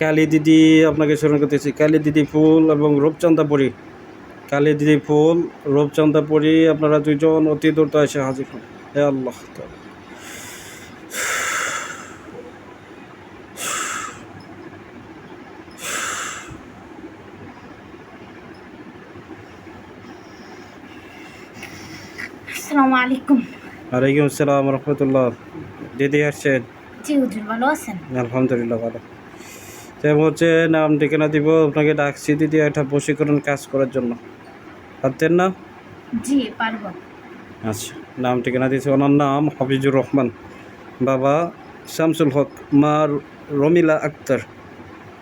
কালী দিদি আপনাকে স্মরণ করতেছি কালী দিদি ফুল এবং রূপচন্দা পরি কালী দিদি ফুল রূপচন্দা পরি আপনারা দুজন অতি দ্রুত এসে হাজির হন। হে আল্লাহ। আসসালামু আলাইকুম। ওয়ালাইকুম আসসালাম রহমতুল্লাহ। দিদি আসছেন? জি হুজুর ভালো আছেন? আলহামদুলিল্লাহ ভালো। তো হচ্ছে নাম ঠিকানা দিব আপনাকে ডাকছি। দিদি একটা বশীকরণ কাজ করার জন্য। পারতেন না? জি পারব। আচ্ছা নাম ঠিকানা দিয়েছে। ওনার নাম হাফিজুর রহমান। বাবা শামসুল হক মা রমিলা আক্তার।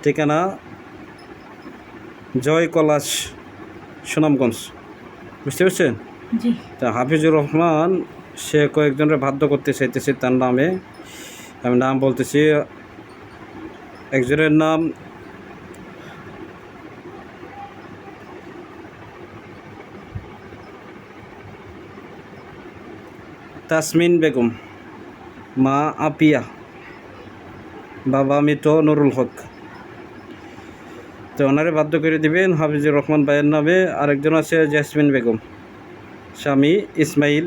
ঠিকানা জয় কলাস সুনামগঞ্জ। বুঝতে পারছেন? তা হাফিজুর রহমান সে কয়েকজনের বাধ্য করতে চাইতেছে তার নামে। আমি নাম বলতেছি একজনের নাম তাসমিন বেগম মা আপিয়া বাবা মৃত নুরুল হক। তো ওনারে বাধ্য করে দিবেন হাফিজুর রহমান ভাইয়ের নামে আরেকজন আছে জেসমিন বেগম স্বামী ইসমাইল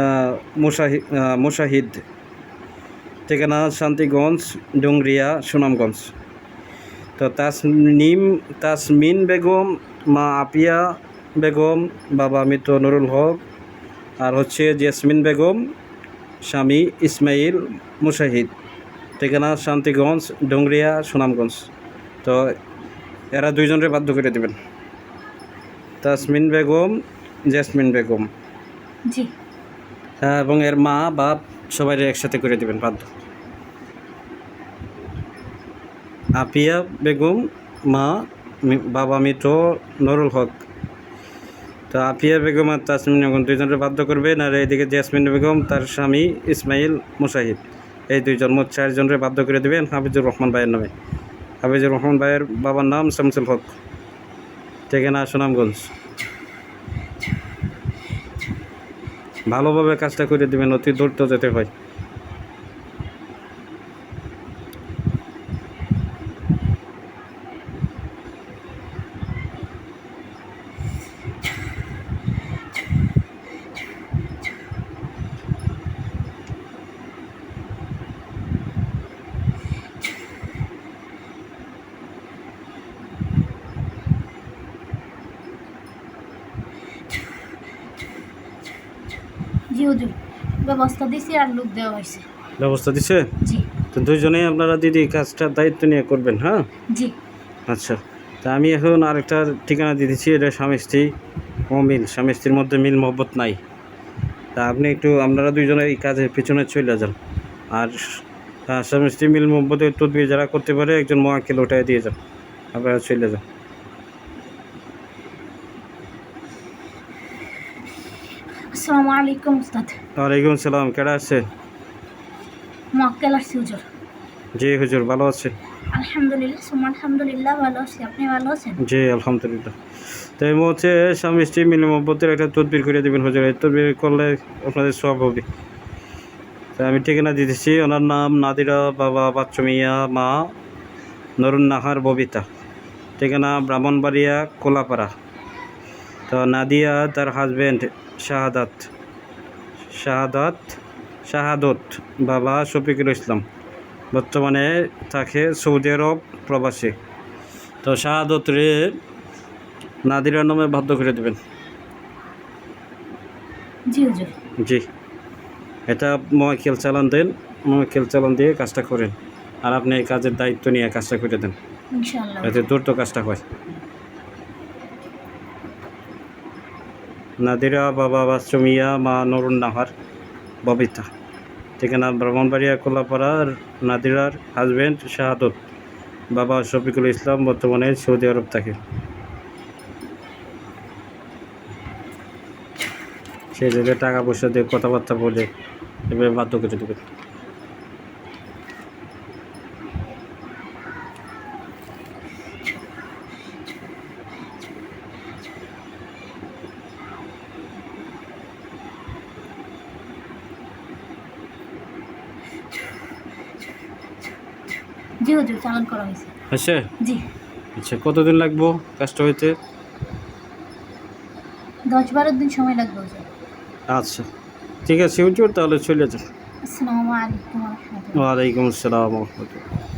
আহ, মুশাহি মুশাহিদ। ঠিকানা শান্তিগঞ্জ ডুংরিয়া সুনামগঞ্জ। তো তাসনিম তাসমিন বেগম মা আপিয়া বেগম বাবা মৃত নুরুল হক আর হচ্ছে জেসমিন বেগম স্বামী ইসমাইল মুশাহিদ। ঠিকানা শান্তিগঞ্জ ডুংরিয়া সুনামগঞ্জ। তো এরা দুইজনরে বাধ্য করে দেবেন। তাসমিন বেগম জেসমিন বেগম। জি। হ্যাঁ, এবং এর মা বাপ সবাই একসাথে করে দেবেন, বাধ্য। আপিয়া বেগম, মা বাবা মৃত নরুল হক। তো আপিয়া বেগম আর তাসমিন বেগম দুইজনের বাধ্য করবেন আর এইদিকে জেসমিন বেগম, তার স্বামী ইসমাইল মুশাহিদ। এই দুইজন মোট চারজনের বাধ্য করে দেবেন হাফিজুর রহমান ভাইয়ের নামে। হাফিজুর রহমান ভাইয়ের বাবার নাম শামসুল হক। ঠিকানা সুনামগঞ্জ। ভালোভাবে কাজটা করে দেবেন অতি দ্রুত যেতে হয়। হুজুর ব্যবস্থা দিছি আর লোক দেওয়া হয়েছে। ব্যবস্থা দিছে? জি। তো দুইজনেই আপনারা দিদি কাজটা দায়িত্ব নিয়ে করবেন হ্যাঁ? জি। আচ্ছা তা আমি এখন আরেকটা ঠিকানা দিয়ে দিচ্ছি এটা স্বামী স্ত্রী অমিল স্বামী স্ত্রীর মধ্যে মিল মহব্বত নাই। তা আপনি একটু আপনারা দুইজনে এই কাজের পিছনে চলে যান। আর স্বামী স্ত্রী মিল মহব্বতের তদবির যারা করতে পারে একজন মহাকেল ওটাই দিয়ে যান। আপনারা চলে যান। আসসালামু আলাইকুম উস্তাদ। ওয়ালাইকুম সালাম কেডা আছে? মক্কেল আসছি হুজুর জি হুজুর ভালো আছে। আলহামদুলিল্লাহ সুমা আলহামদুলিল্লাহ ভালো আছি। আপনি ভালো আছেন? জি আলহামদুলিল্লাহ। তো এই মুহূর্তে স্বামী স্ত্রী মিল মহব্বতের একটা তদবির করে দেবেন হুজুর। এই তদবির করলে আপনাদের সব হবে। তো আমি ঠিকানা দিতেছি ওনার নাম নাদিরা বাবা বাচ্চু মিয়া মা নরুন নাহার ববিতা। ঠিকানা ব্রাহ্মণবাড়িয়া কোলাপাড়া। তো নাদিয়া তার হাজব্যান্ড শাহাদাত। শাহাদাত শাহাদত। বাবা শফিকুল ইসলাম। বর্তমানে থাকে সৌদি আরব প্রবাসী। তো শাহাদত রে নাদিরার নামে বাধ্য করে দেবেন। জি এটা মহাকেল চালান দেন মহাকেল চালান দিয়ে কাজটা করেন। আর আপনি এই কাজের দায়িত্ব নিয়ে কাজটা করে দেন। যাতে দ্রুত কাজটা হয়। নাদিরা, বাবা বাসমিয়া, মা নরুন নাহার ববিতা। ঠিকানা ব্রাহ্মণবাড়িয়া, কোলাপাড়া, নাদিরার হাজব্যান্ড শাহাদত। বাবা শফিকুল ইসলাম, বর্তমানে সৌদি আরব থাকে। সেই জায়গায় টাকা পয়সা দিয়ে কথাবার্তা বলে এভাবে বাধ্য করে দেবেন। জি হুজুর চালান করা হয়েছে। হয়েছে? জি। আচ্ছা কতদিন লাগবো কাজটা হইতে? দশ বারো দিন সময় লাগবে হুজুর। আচ্ছা ঠিক আছে হুজুর তাহলে চলে যাচ্ছে আসসালামু আলাইকুম রহমতুল্লাহ। ওয়ালাইকুম আসসালাম রহমতুল্লাহ।